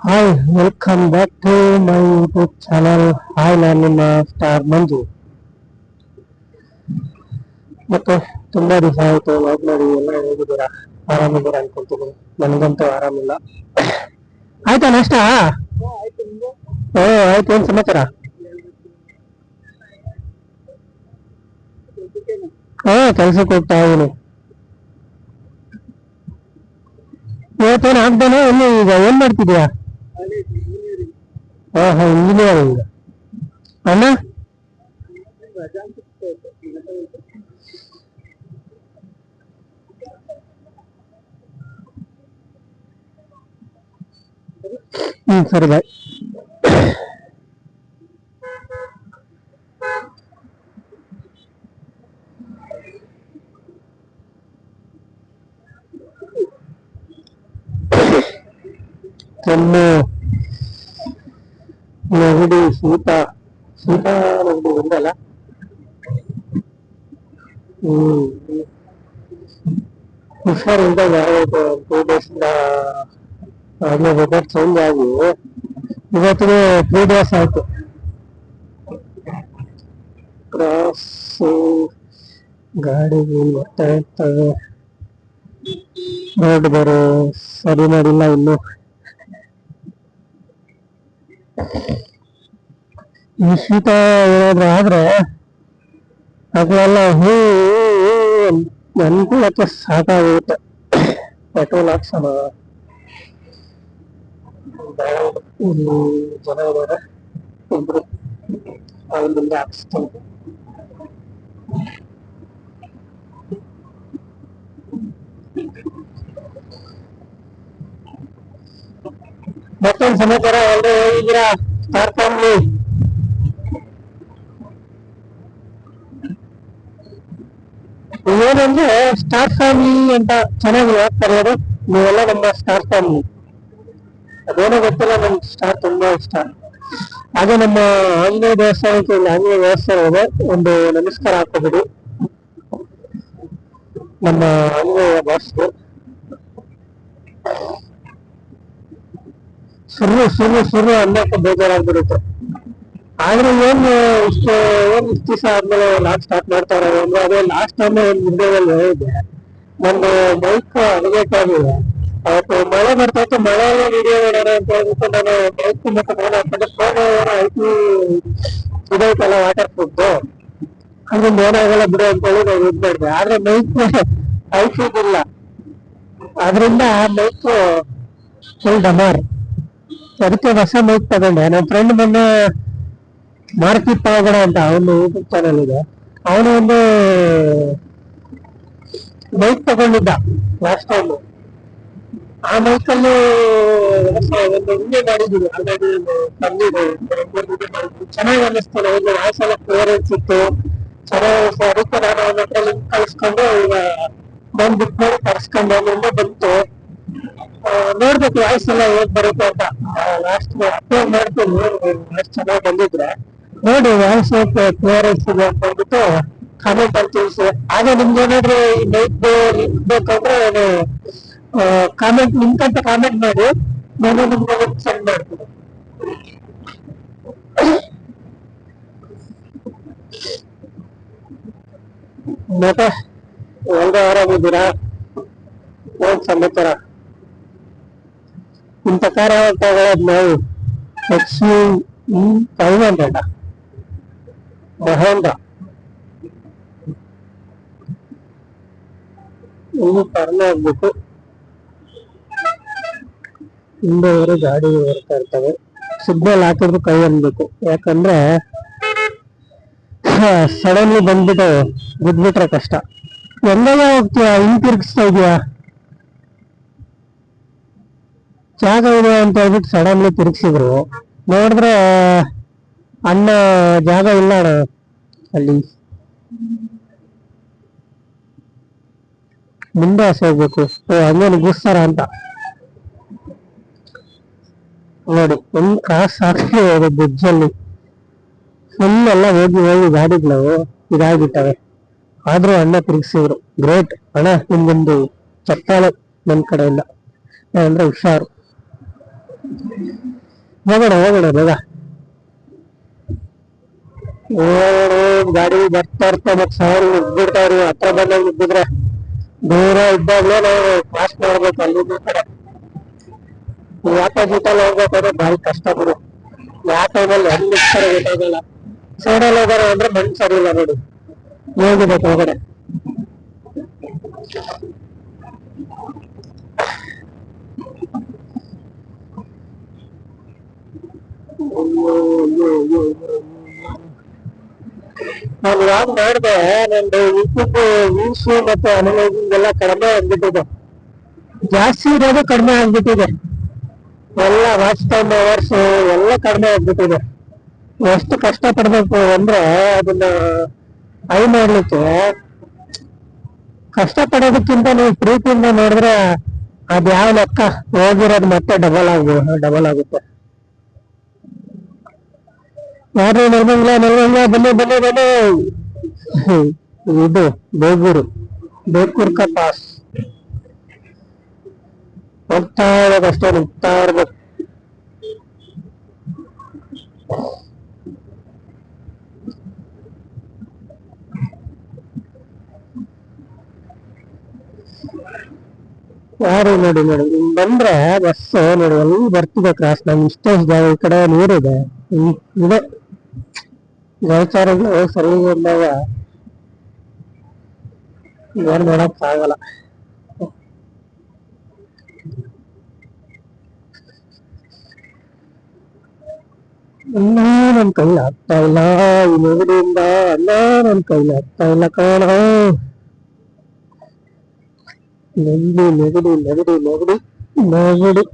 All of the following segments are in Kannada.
Hi welcome back to my YouTube channel hi ನಾನು ನಿಮ್ಮ ಸ್ಟಾರ್ ಮಂಜು ಮತ್ತೆ ತುಂಬಾ ದಿವಸ ಆಯ್ತು ವಾಕ್ ಮಾಡಿ ಎಲ್ಲ ಹೇಗಿದ್ದೀರಾ? ಆರಾಮಿದ್ದೀರಾ ಅನ್ಕೊಂತೀನಿ. ನನಗಂತೂ ಆರಾಮಿಲ್ಲ. ಆಯ್ತಾ ನಷ್ಟ? ಓ ಆಯ್ತು ಏನ್ ಸಮಾಚಾರ? ಹಾ ಕೆಲ್ಸಕ್ಕೆ ಹೋಗ್ತಾ ಇದೀನಿ ಇವತ್ತೇನು ಆಗ್ತಾನೆ ಎಲ್ಲಿ ಈಗ, ಏನ್ ಮಾಡ್ತಿದ್ಯಾ? ಹಾ ಹಾ ಇಂಜಿನಿಯರಿಂಗ್ ಅಣ್ಣ? ಹ್ಮ್, ಸರಿ ಬಾಯ್ ಕೆಮ್ಮು ನೆಗಡಿ ಶೀತ ಶೀತ ನೆಗಡಿ ಬಂದಲ್ಲ ಹ್ಮ್. ಹುಷಾರಿಂದ ಟೂ ಡೇಸ್ಯಿಂದ ಆಗ್ಲೇ ವೆದರ್ ಚೇಂಜ್ ಆಗಿ, ಇವತ್ತಿಗೆ ತ್ರೀ ಡೇಸ್ ಆಯ್ತು. ಕ್ರಾಸ್ ಗಾಡಿಗಳು ಬರ್ತಾ ಇರ್ತವೆ ರೋಡ್ ಬೇರೆ, ಸರಿ ಮಾಡಿಲ್ಲ ಇನ್ನು. ಈ ಶೀತ ಏನಾದ್ರೂ ಆದ್ರೆ ಅದೆಲ್ಲ ಹೂ ಅನುಕೂಲಕ್ಕೆ ಸಾಕಾಗುತ್ತೆ. ಪೆಟ್ರೋಲ್ ಹಾಕ್ಸೋಣ. ಇಲ್ಲಿ ಜನ ಇದ್ದಾರೆ ಇಬ್ರು ಅವ್ರ ಮುಂದೆ ಮತ್ತೊಂದು ಸಮಾಚಾರ ಎಲ್ಲರೂ ಹೋಗಿದ್ದೀರಾ ಸ್ಟಾರ್ ಏನಂದ್ರೆ ಸ್ಟಾರ್ ಫ್ಯಾಮಿಲಿ ಅಂತ ಚೆನ್ನಾಗಿ ಯಾಕೆ ಅದು ನೀವೆಲ್ಲ ನಮ್ಮ ಸ್ಟಾರ್ ಫ್ಯಾಮಿಲಿ ಅದೇನೋ ಗೊತ್ತಿಲ್ಲ, ನಮ್ಗೆ ಸ್ಟಾರ್ ತುಂಬಾ ಇಷ್ಟ. ಹಾಗೆ ನಮ್ಮ ಆಂಜನೇಯ ದೇವಸ್ಥಾನಕ್ಕೆ ಇಲ್ಲಿ ಆಂಜನೇಯ ದೇವಸ್ಥಾನ ಇದೆ, ಒಂದು ನಮಸ್ಕಾರ ಹಾಕೋಬಿಡಿ ನಮ್ಮ ಆಂಜನೇಯ ಬಾಸ್ಗೆ ಸುರ್ರು ಸುರ್ರು ಸುರ್ರು ಅನ್ನಕ್ಕೆ ಬೇಜಾರಾಗ್ಬಿಡುತ್ತೆ. ಆದ್ರೆ ಏನ್ ಇಷ್ಟ ಏನ್ ಇಷ್ಟ ದಿವಸ ಆದ್ಮೇಲೆ ಲಾಸ್ಟ್ ಸ್ಟಾರ್ಟ್ ಮಾಡ್ತಾರೆ ಅಂದ್ರೆ ಅದೇ ಲಾಸ್ಟ್ ಟೈಮ್ ಒಂದು ವಿಡಿಯೋದಲ್ಲಿ ಹೇಳಿದ್ದೆ, ಒಂದು ಬೈಕ್ ಅಡಗೇಕಾಗಿದೆ ಅವತ್ತು ಮಳೆ ಬರ್ತಾ ಇತ್ತು, ಮಳೆ ವಿಡಿಯೋ ಮಾಡೋಣ ಅಂತ ಹೇಳ್ಬಿಟ್ಟು ನಾನು ಬೈಕ್ ಮತ್ತೆ ಫೋನ್ ಹಾಕೊಂಡು ಫೋನ್ ಐತಿ ಇದೈತಲ್ಲ ವಾಟರ್ ಪ್ರೂಫ್ ಅದ್ರಿಂದ ಏನಾಗಲ್ಲ ಬಿಡು ಅಂತ ಹೇಳಿ ನಾವು ಇದ್ ಮಾಡಿದೆ. ಆದ್ರೆ ಬೈಕ್ ಐಸಿದಿಲ್ಲ ಅದರಿಂದ ಬೈಕ್ ಫುಲ್ ಡಮಾರ್ ಅದಕ್ಕೆ ಹೊಸ ಮೈಕ್ ತಗೊಂಡೆ. ನನ್ನ ಫ್ರೆಂಡ್ ಮೊನ್ನೆ ಮಾರ್ಕಿ ಪಾವಗಡ ಅಂತ ಅವನು ಯೂಟ್ಯೂಬ್ ಚಾನಲ್ ಇದೆ. ಅವನು ಒಂದು ಮೈಕ್ ತಗೊಂಡಿದ್ದ ಲಾಸ್ಟ್ ಟೈಮ್ ಆ ಮೈಕ್ ಅಲ್ಲಿ ಚೆನ್ನಾಗಿ ಅನ್ನಿಸ್ತಾನೆ ಒಂದು ವಾಯ್ಸ್ ಎಲ್ಲ ಕ್ಲಿಯರೆನ್ಸ್ ಇತ್ತು ಚೆನ್ನಾಗಿ ಅದಕ್ಕೆ ನಾನು ಅವನ ಹತ್ರ ಲಿಂಕ್ ಕಳಿಸ್ಕೊಂಡು ಈಗ ಬಂದು ಬುಕ್ ಮಾಡಿ ಕರ್ಸ್ಕೊಂಡು ಅಲ್ಲಿಂದ ಬಂತು. ನೋಡ್ಬೇಕು ವಾಯ್ಸ್ ಎಲ್ಲ ಹೇಗ್ ಬರುತ್ತೆ ಅಂತ. ಲಾಸ್ಟ್ ಮಾಡ್ತೀನಿ ಎಷ್ಟು ಚೆನ್ನಾಗಿ ಬಂದಿದ್ರೆ. ನೋಡಿ ವಾಯ್ಸ್ ಕ್ಲಿಯರೆನ್ಸ್ ಇದೆ ಅಂತ ಹೇಳ್ಬಿಟ್ಟು ಕಾಮೆಂಟ್ ಅಲ್ಲಿ ತಿಳಿಸಿ. ಹಾಗೆ ನಿಮ್ಗೆ ಏನಾದ್ರು ಲಿಂಕ್ ಬೇಕಂದ್ರೆ ಕಾಮೆಂಟ್ ಅಂತ ಕಾಮೆಂಟ್ ಮಾಡಿ, ನಾನು ನಿಮ್ಗೆ ಸೆಂಡ್ ಮಾಡ್ತೀನಿ. ಮತ್ತೆ ಎಲ್ರು ಆರಾಮಿದ್ದೀರಾ ಏನ್ ಸಮಾಚಾರ? ಇಂಥ ಕಾರ್ ತಗೊಳ್ಳೋದು ನಾವು ಎಕ್ಸ್ ಫೈವ್ ಹಂಡ್ರೆಡ್ ಮಹೇಂದ್ರ ಇನ್ನು ಕರ್ನೆ ಆಗ್ಬೇಕು ಹಿಂದೆವರು ಗಾಡಿ ಬರ್ತಾ ಇರ್ತವೆ. ಸಿಗ್ನಲ್ ಹಾಕಿದ್ರು ಕೈ ಅನ್ಬೇಕು. ಯಾಕಂದ್ರೆ ಸಡನ್ಲಿ ಬಂದ್ಬಿಟ್ಟು ಬಿದ್ಬಿಟ್ರೆ ಕಷ್ಟ. ಎಲ್ಲೆಲ್ಲ ಹೋಗ್ತೀಯ? ಹಿಂಗ್ ತಿರ್ಗಿಸ್ತಾ ಇದೀಯಾ? ಜಾಗ ಇದೆ ಅಂತ ಹೇಳ್ಬಿಟ್ಟು ಸಡನ್ಲಿ ತಿರುಗಿಸಿದ್ರು. ನೋಡಿದ್ರೆ, ಅಣ್ಣ ಜಾಗ ಇಲ್ಲ ಅಣ್ಣ ಅಲ್ಲಿ. ಮುಂದೆ ಆಸೆ ಹೋಗ್ಬೇಕು. ಹಂಗೆ ನುಗ್ಗಿಸ್ತಾರ ಅಂತ. ನೋಡಿ, ಒಂದ್ ಕ್ರಾಸ್ ಹಾಕಿ ಬ್ರಿಡ್ಜ್ ಅಲ್ಲಿ. ಫುಲ್ ಎಲ್ಲ ಹೋಗಿ ಹೋಗಿ ಗಾಡಿಗಳು ಇದಾಗಿಟ್ಟವೆ ಆದ್ರೂ ಅಣ್ಣ ತಿರುಗಿಸಿದ್ರು. ಗ್ರೇಟ್ ಅಣ್ಣ, ನಿಮ್ಗೊಂದು ಚಪ್ಪಾಳೆ ನನ್ ಕಡೆಯಿಂದ. ಅಂದ್ರೆ ಹುಷಾರು. ಹೋಗೋಣ ಹೋಗೋಣ ಬೇಗ. ಗಾಡಿ ಬರ್ತಾ ಇರ್ತಾ ಮತ್ ಸಾವಿರ ಬಿಡ್ತಾವ್ರಿ ಹತ್ರ ಬಂದಾಗ ಇದ್ದಿದ್ರೆ ದೂರ ಇದ್ದಾಗ್ಲೇ ನಾವು ಫಾಸ್ಟ್ ಮಾಡ್ಬೇಕು ಅಲ್ಲಿ ಕಡೆ. ಯಾಕೆ ಜೀತಲ್ಲಿ ಹೋಗ್ಬೇಕಾದ್ರೆ ಭಾರಿ ಕಷ್ಟ ಬಿಡು. ಯಾವ ಟೈಮಲ್ಲಿ ಹೆಂಗ್ ಇರ್ತಾರೆ ಗೊತ್ತಾಗಲ್ಲ. ಸೈಡಲ್ಲಿ ಹೋಗೋಣ ಅಂದ್ರೆ ಮಣ್ಣು ಸರಿ ಇಲ್ಲ ನೋಡಿ ಹೋಗ್ಬೇಕು ಕೆಳಗಡೆ ನಾನು ಯಾವಾಗ ಮಾಡಿದೆ ನಂದು ಯೂಟ್ಯೂಬ್ ವ್ಯೂಸ್ ಮತ್ತೆ ಅನಲೈಸಿಂಗ್ ಎಲ್ಲ ಕಡಿಮೆ ಆಗ್ಬಿಟ್ಟಿದೆ. ಜಾಸ್ತಿ ಇರೋದು ಕಡಿಮೆ ಆಗ್ಬಿಟ್ಟಿದೆ. ಎಲ್ಲ ವಾಚ್ ಟೈಮ್ ಅವರ್ಸ್ ಎಲ್ಲ ಕಡಿಮೆ ಆಗ್ಬಿಟ್ಟಿದೆ. ಎಷ್ಟು ಕಷ್ಟ ಪಡ್ಬೇಕು ಅಂದ್ರೆ ಅದನ್ನ ಐ ಮಾಡ್ಲಿಕ್ಕೆ ಕಷ್ಟ ಪಡೋದಕ್ಕಿಂತ ನೀವು ಪ್ರೀತಿಯಿಂದ ನೋಡಿದ್ರೆ ಅದ್ ಯಾವ ಲೆಕ್ಕ? ಹೋಗಿರೋದು ಮತ್ತೆ ಡಬಲ್ ಆಗ ಡಬಲ್ ಆಗುತ್ತೆ. ಯಾರು ನಿರ್ಮಂಗ್ಲ ನಿರ್ಮಂಗ್ಲ, ಬನ್ನಿ ಬನ್ನಿ ಬನ್ನಿ. ಇದು ಬೇಗೂರು, ಬೇಗೂರ್ ಕ ಪಾಸ್ ಹೋಗ್ತಾ ಇರೋದಷ್ಟೇ ಹೋಗ್ತಾ ಇರ್ಬೇಕು ಯಾರು ನೋಡಿ ನೋಡಿ ನಿಮ್ ಬಂದ್ರೆ ಬಸ್ ನೋಡಿ ಎಲ್ಲಿ ಬರ್ತಿದೆ ಕ್ರಾಸ್ ನಮ್ಗೆ ಇಷ್ಟೇ ಈ ಕಡೆ ನೀರಿದೆ. ಇದೆ. ಗೋಚಾರಗಳು ಸರಿ ಇದ್ದಾಗ ಏನ್ ಮಾಡಕ್ ಆಗಲ್ಲ ಅಲ್ಲ ನನ್ ಕೈಲಿ ಆಗ್ತಾ ಇಲ್ಲ ಈ ನೆಗಡಿಯಿಂದ ಅಲ್ಲ ನನ್ ಕೈಲಿ ಆಗ್ತಾ ಇಲ್ಲ ಕಾಣ ನೆಗಡಿ ನೆಗಡಿ ನೆಗಡಿ ನೆಗಡಿ ನೆಗಡಿ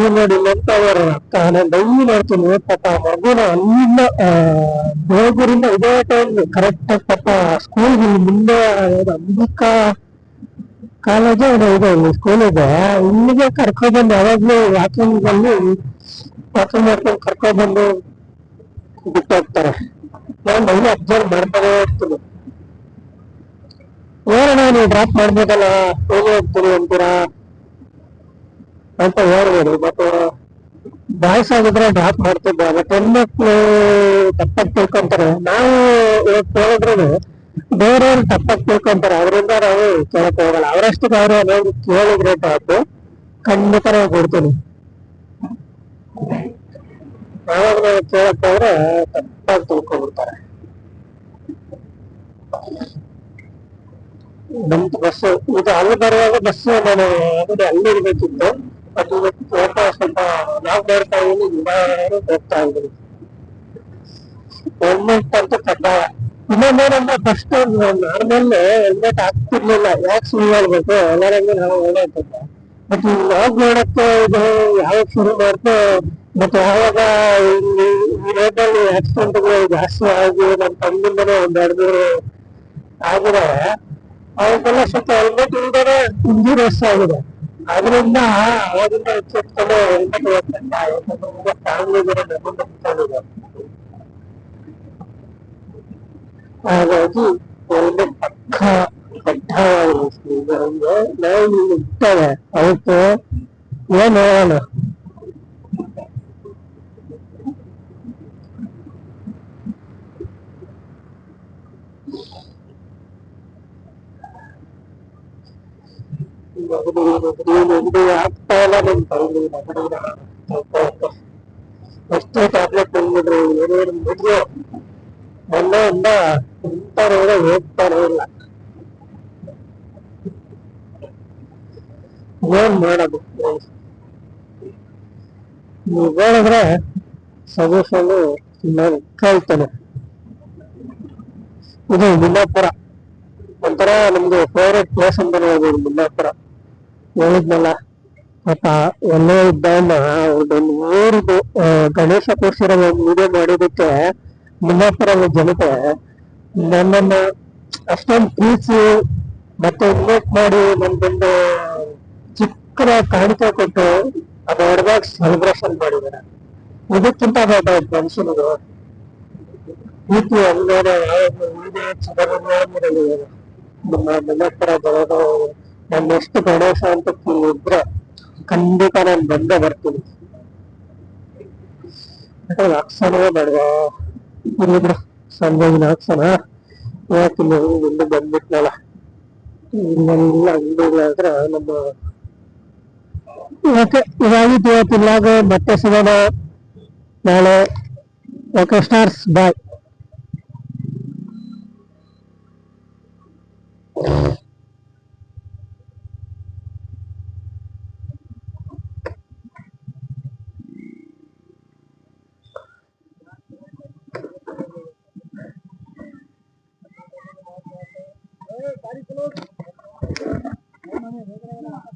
ಈ ನೋಡಿ ಅಕ್ಕ ನಾನು ಡೈಲಿ ನೋಡ್ತೀನಿ ಪಾಪ, ಮಗುನ ಅಲ್ಲಿಂದ ಬೇಗೂರಿಂದ ಇದೇ ಟೈಮ್ ಕರೆಕ್ಟ್ ಪಾಪ ಸ್ಕೂಲ್ ಮುಂದೆ ಅಂಬಿಕಾ ಕಾಲೇಜ್ ಇದೆ ಇಲ್ಲಿ ಸ್ಕೂಲ್ ಇದೆ. ಇಲ್ಲಿಗೆ ಕರ್ಕೊಂಡ್ಬಂದು ಯಾವಾಗ್ಲೂ ವಾಕಿಂಗ್ ಬಂದು ವಾಕಿಂಗ್ ಮಾಡ್ಕೊಂಡು ಕರ್ಕೊಂಡ್ಬಂದು ಬಿಟ್ಟು ಹೋಗ್ತಾರೆ. ನಾನು ಡೈಲಿ ಅಬ್ಸರ್ವ್ ಮಾಡ್ತಾನೆ ಇರ್ತೀನಿ. ಏನಣ್ಣ ನೀವು ಡ್ರಾಪ್ ಮಾಡ್ಬೇಕಲ್ಲ, ಹೋಗಿ ಹೋಗ್ತೀನಿ ಅಂತೀರಾ? ಅಂತ ಹೇಳ್ಬೋದು ಬಟ್ ಬಾಯ್ಸ್ ಆಗಿದ್ರೆ ಡ್ರಾಪ್ ಮಾಡ್ತಿದ್ದ ಬಟ್ ಹೆಣ್ಮಕ್ಳು ತಪ್ಪಾಗಿ ತಿಳ್ಕೊಂತಾರೆ. ನಾವು ಹೇಳಿದ್ರು ಬೇರೆಯವ್ರು ತಪ್ಪಾಗಿ ತಿಳ್ಕೊಂತಾರೆ, ಅದರಿಂದ ನಾವು ಕೇಳಕ್ ಹೋಗಲ್ಲ. ಅವರಷ್ಟಕ್ಕೆ ಅವ್ರು ಏನಾದ್ರು ಕೇಳಿದ್ರೆ ಡ್ರಾಪ್ ಖಂಡಿತ ನಾವು ಕೊಡ್ತೀನಿ. ಯಾವಾಗ ನಾವು ಕೇಳಕ್ ಹೋದ್ರೆ ತಪ್ಪಾಗಿ ತಿಳ್ಕೊಂಡ್ಬಿಡ್ತಾರೆ. ನಮ್ದು ಬಸ್ ಇದು ಅಲ್ಲಿ ಬರುವಾಗ ಬಸ್ ನಾನು ಆಲ್ರೆಡಿ ಅಲ್ಲಿ ಇರ್ಬೇಕಿತ್ತು. ಅದು ಯಾಕೋ ಸ್ವಲ್ಪ ನಾವು ಬರ್ತಾ ಇದ್ದೀನಿ ಹೋಗ್ತಾ ಇದ್ದೀನಿ ಗೌರ್ಮೆಂಟ್ ಅಂತ ಕಡ್ಡಾಯ ಇನ್ನೊಂದೇನಂದ್ರೆ ಫಸ್ಟ್ ನಾರ್ಮಲ್ ಹೆಲ್ಮೆಟ್ ಹಾಕ್ತಿರ್ಲಿಲ್ಲ. ಯಾಕೆ ಸುಳ್ಳು ಮಾಡ್ಬೇಕು ಎಲ್ಲರಂಗೆ ನಾವು ಹೇಳೋಂಥದ್ದು ಬಟ್ ಲಾಗ್ ಮಾಡಕ್ಕೆ ಇದು ಯಾವಾಗ ಶುರು ಮಾಡ್ತು, ಬಟ್ ಯಾವಾಗ ಈ ರೋಡಲ್ಲಿ ಆಕ್ಸಿಡೆಂಟ್ಗಳು ಜಾಸ್ತಿ ಆಗಿ ನಮ್ಮ ತಮ್ಮಿಂದನೇ ಒಂದ್ ಎರಡು ಮೂರು ಆಗಿದೆ ಅವಕ್ಕೆಲ್ಲ ಸ್ವಲ್ಪ ಹೆಲ್ಮೆಟ್ ಇಲ್ದೇನೆ ಇಂಜೂರಿ ಆಗಿದೆ ಅದರಿಂದ ಅವಾಗಿಂದ ಎಚ್ಚೆತ್ಕೊಂಡು ಹೆಲ್ಮೆಟ್ ಓದ್ತಾರೆ ಫ್ಯಾಮಿಲಿ ಬೇರೆ ನಮ್ಮನ್ನ ಬಿಟ್ಕೊಂಡಿದೆ ಹಾಗಾಗಿ ಹೆಲ್ಮೆಟ್ ಪಕ್ಕ ಕಡ್ಡಾಯವಾಗಿ ನಾವು ಇಲ್ಲಿ ಇರ್ತವೆ ಅವಕ್ಕೆ ಏನ್ ಹೇಳೋಣ ಎಷ್ಟೇ ಟ್ಯಾಬ್ಲೆಟ್ ಬಂದ್ಬಿಟ್ರು ಏನೇನು ಬಿಟ್ರು ಮೊನ್ನೆಯಿಂದ ಇಂಥ ಹೋಗ್ತಾರೋ ಇಲ್ಲ ಏನ್ ಮಾಡೋದು ನೀವು ಹೇಳಿದ್ರೆ ಸಜೆಷನ್ ನಾನು ಕೇಳ್ತೇನೆ ಇದು ಮುನ್ನಾಪುರ ಒಂಥರ ನಮ್ದು ಫೇವ್ರೆಟ್ ಪ್ಲೇಸ್ ಅಂತ ಹೇಳ್ಬೋದು ಮುನ್ನಾಪುರ ಹೇಳಿದ್ನಲ್ಲ. ಪಾಪ ಒಳ್ಳೆ ಇದ್ದವನ್ನ ಒಂದು ಆ, ಗಣೇಶ ಒಂದು ವಿಡಿಯೋ ಮಾಡಿದಕ್ಕೆ ಮುನ್ನಾಪುರದ ಜನತೆ ನನ್ನನ್ನು ಅಷ್ಟೊಂದು ಪ್ರೀತಿ ಮತ್ತೆ ಇನ್ವೈಟ್ ಮಾಡಿ ನನ್ಗೊಂದು ಚಿಕ್ಕದ ಕಾಣಿಕೆ ಕೊಟ್ಟು ಅದು ಹೊಡೆದಾಗ ಸೆಲೆಬ್ರೇಷನ್ ಮಾಡಿದ್ದಾರೆ ಇದಕ್ಕಿಂತ ದೊಡ್ಡ ಮನುಷ್ಯನಿಗೆ ಪ್ರೀತಿ ಚಿರಋಣಿಯಾಗಿರಲಿ ನಮ್ಮ ಮನೆ ಹತ್ರ ನನ್ನ ಎಷ್ಟು ಗಣೇಶ ಅಂತ ಇದ್ರೆ ಖಂಡಿತ ನಾನು ಬಂದೇ ಬರ್ತೀನಿ. ಹಾಕ್ಸೋಣ ಬೇಡವಾ ಇಲ್ಲಿ ಬಿಡು ಸಂಜೆಗಿನ ಹಾಕ್ಸೋಣ ಯಾಕೆ ಇಲ್ಲಿ ಬಂದ್ಬಿಟ್ನಲ್ಲ? ಇಲ್ಲೆಲ್ಲ ಅಂಗಡಿಗಳಾದ್ರೆ ನಮ್ಮ ಓಕೆ ಇದಾಗಿತ್ತು ಇವತ್ತಿಲ್ಲಾಗ ಮತ್ತೆ ಸಿಗೋಣ. ನಾಳೆ. Okay, stars, bye. सारी